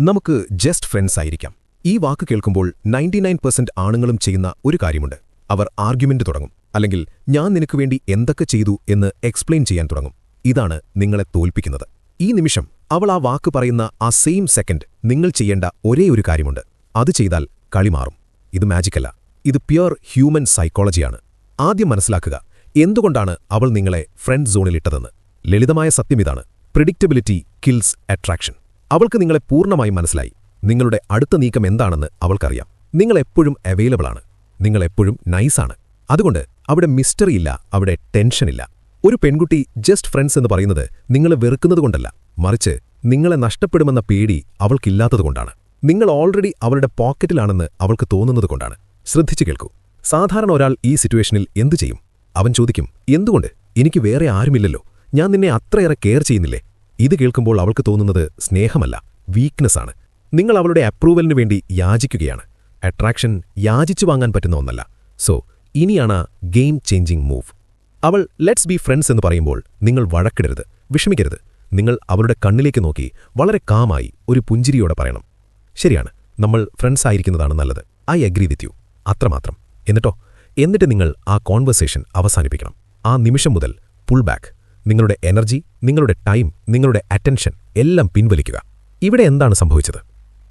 നമുക്ക് just friends ആയിരിക്കാം. ഈ വാക്ക് കേൾക്കുമ്പോൾ നയന്റി നയൻ പെർസെന്റ് ആണുങ്ങളും ചെയ്യുന്ന ഒരു കാര്യമുണ്ട്. അവർ ആർഗ്യുമെന്റ് തുടങ്ങും. അല്ലെങ്കിൽ ഞാൻ നിനക്ക് വേണ്ടി എന്തൊക്കെ ചെയ്തു എന്ന് എക്സ്പ്ലെയിൻ ചെയ്യാൻ തുടങ്ങും. ഇതാണ് നിങ്ങളെ തോൽപ്പിക്കുന്നത്. ഈ നിമിഷം അവൾ ആ വാക്ക് പറയുന്ന ആ സെയിം സെക്കൻഡ് നിങ്ങൾ ചെയ്യേണ്ട ഒരേ ഒരു കാര്യമുണ്ട്. അത് ചെയ്താൽ കളി മാറും. ഇത് മാജിക്കല്ല ഇത് പ്യുർ ഹ്യൂമൻ സൈക്കോളജിയാണ് ആദ്യം മനസ്സിലാക്കുക എന്തുകൊണ്ടാണ് അവൾ നിങ്ങളെ ഫ്രണ്ട് സോണിലിട്ടതെന്ന് ലളിതമായ സത്യം ഇതാണ്. പ്രിഡിക്റ്റബിലിറ്റി കിൽസ് അട്രാക്ഷൻ അവൾക്ക് നിങ്ങളെ പൂർണമായും മനസ്സിലായി. നിങ്ങളുടെ അടുത്ത നീക്കം എന്താണെന്ന് അവൾക്കറിയാം. നിങ്ങൾ എപ്പോഴും അവൈലബിളാണ് നിങ്ങൾ എപ്പോഴും നൈസാണ് അതുകൊണ്ട് അവിടെ മിസ്റ്ററി ഇല്ല അവിടെ ടെൻഷനില്ല ഒരു പെൺകുട്ടി ജസ്റ്റ് ഫ്രണ്ട്സ് എന്ന് പറയുന്നത് നിങ്ങളെ വെറുക്കുന്നതുകൊണ്ടല്ല മറിച്ച് നിങ്ങളെ നഷ്ടപ്പെടുമെന്ന പേടി അവൾക്കില്ലാത്തതുകൊണ്ടാണ് നിങ്ങൾ ഓൾറെഡി അവളുടെ പോക്കറ്റിലാണെന്ന് അവൾക്ക് തോന്നുന്നതുകൊണ്ടാണ് ശ്രദ്ധിച്ചു കേൾക്കൂ. സാധാരണ ഒരാൾ ഈ സിറ്റുവേഷനിൽ എന്തു ചെയ്യും? അവൻ ചോദിക്കും എന്തുകൊണ്ട്? എനിക്ക് വേറെ ആരുമില്ലല്ലോ. ഞാൻ നിന്നെ അത്രയേറെ കെയർ ചെയ്യുന്നില്ലേ? ഇത് കേൾക്കുമ്പോൾ അവൾക്ക് തോന്നുന്നത് സ്നേഹമല്ല വീക്ക്നെസ്സാണ് നിങ്ങൾ അവളുടെ അപ്രൂവലിനു വേണ്ടി യാചിക്കുകയാണ്. അട്രാക്ഷൻ യാചിച്ചു വാങ്ങാൻ പറ്റുന്ന ഒന്നല്ല. സോ ഇനിയാണ് ഗെയിം ചേഞ്ചിങ് മൂവ് അവൾ ലെറ്റ്സ് ബി ഫ്രണ്ട്സ് എന്ന് പറയുമ്പോൾ നിങ്ങൾ വഴക്കിടരുത് വിഷമിക്കരുത്. നിങ്ങൾ അവളുടെ കണ്ണിലേക്ക് നോക്കി വളരെ കാമായി ഒരു പുഞ്ചിരിയോടെ പറയണം. ശരിയാണ് നമ്മൾ ഫ്രണ്ട്സ് ആയിരിക്കുന്നതാണ് നല്ലത്. ഐ അഗ്രി വിത്ത് യു അത്രമാത്രം. എന്നിട്ടോ? എന്നിട്ട് നിങ്ങൾ ആ കോൺവെർസേഷൻ അവസാനിപ്പിക്കണം. ആ നിമിഷം മുതൽ പുൾ ബാക്ക് നിങ്ങളുടെ എനർജി നിങ്ങളുടെ ടൈം നിങ്ങളുടെ അറ്റൻഷൻ എല്ലാം പിൻവലിക്കുക. ഇവിടെ എന്താണ് സംഭവിച്ചത്?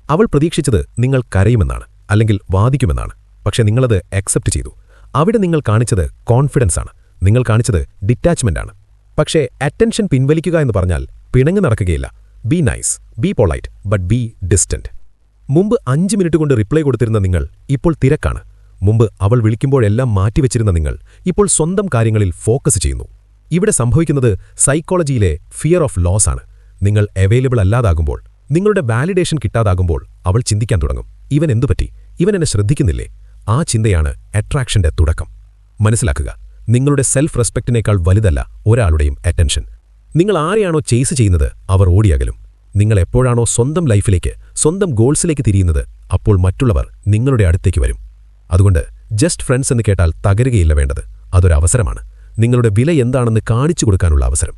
അവൾ പ്രതീക്ഷിച്ചത് നിങ്ങൾ കരയുമെന്നാണ് അല്ലെങ്കിൽ വാദിക്കുമെന്നാണ്. പക്ഷെ നിങ്ങളത് അക്സെപ്റ്റ് ചെയ്തു. അവിടെ നിങ്ങൾ കാണിച്ചത് കോൺഫിഡൻസ് ആണ്. നിങ്ങൾ കാണിച്ചത് ഡിറ്റാച്ച്മെന്റ് ആണ്. പക്ഷേ അറ്റൻഷൻ പിൻവലിക്കുക എന്ന് പറഞ്ഞാൽ പിണങ്ങി നടക്കുകയില്ല. Be nice be polite but be distant മുമ്പ് അഞ്ച് മിനിറ്റ് കൊണ്ട് റിപ്ലൈ കൊടുത്തിരുന്ന നിങ്ങൾ ഇപ്പോൾ തിരക്കാണ്. മുമ്പ് അവൾ വിളിക്കുമ്പോഴെല്ലാം മാറ്റിവെച്ചിരുന്ന നിങ്ങൾ ഇപ്പോൾ സ്വന്തം കാര്യങ്ങളിൽ ഫോക്കസ് ചെയ്യുന്നു. ഇവിടെ സംഭവിക്കുന്നത് സൈക്കോളജിയിലെ ഫിയർ ഓഫ് ലോസ് ആണ്. നിങ്ങൾ അവൈലബിൾ അല്ലാതാകുമ്പോൾ നിങ്ങളുടെ വാലിഡേഷൻ കിട്ടാതാകുമ്പോൾ അവൾ ചിന്തിക്കാൻ തുടങ്ങും. ഇവൻ എന്തുപറ്റി ഇവൻ എന്നെ ശ്രദ്ധിക്കുന്നില്ലേ? ആ ചിന്തയാണ് അട്രാക്ഷന്റെ തുടക്കം. മനസ്സിലാക്കുക നിങ്ങളുടെ സെൽഫ് റെസ്പെക്റ്റിനേക്കാൾ വലുതല്ല ഒരാളുടെയും അറ്റൻഷൻ നിങ്ങൾ ആരെയാണോ ചേസ് ചെയ്യുന്നത് അവർ ഓടിയകലും. നിങ്ങൾ എപ്പോഴാണോ സ്വന്തം ലൈഫിലേക്ക് സ്വന്തം ഗോൾസിലേക്ക് തിരിയുന്നത് അപ്പോൾ മറ്റുള്ളവർ നിങ്ങളുടെ അടുത്തേക്ക് വരും. അതുകൊണ്ട് ജസ്റ്റ് ഫ്രണ്ട്സ് എന്ന് കേട്ടാൽ തകരുകയില്ല വേണ്ടത്. അതൊരവസരമാണ്. നിങ്ങളുടെ വില എന്താണെന്ന് കാണിച്ചു കൊടുക്കാനുള്ള അവസരം.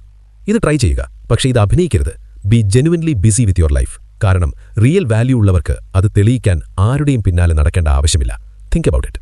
ഇത് ട്രൈ ചെയ്യുക. പക്ഷേ ഇത് അഭിനയിക്കരുത്. Be genuinely busy with your life കാരണം റിയൽ വാല്യൂ ഉള്ളവർക്ക് അത് തെളിയിക്കാൻ ആരുടെയും പിന്നാലെ നടക്കേണ്ട ആവശ്യമില്ല. Think about it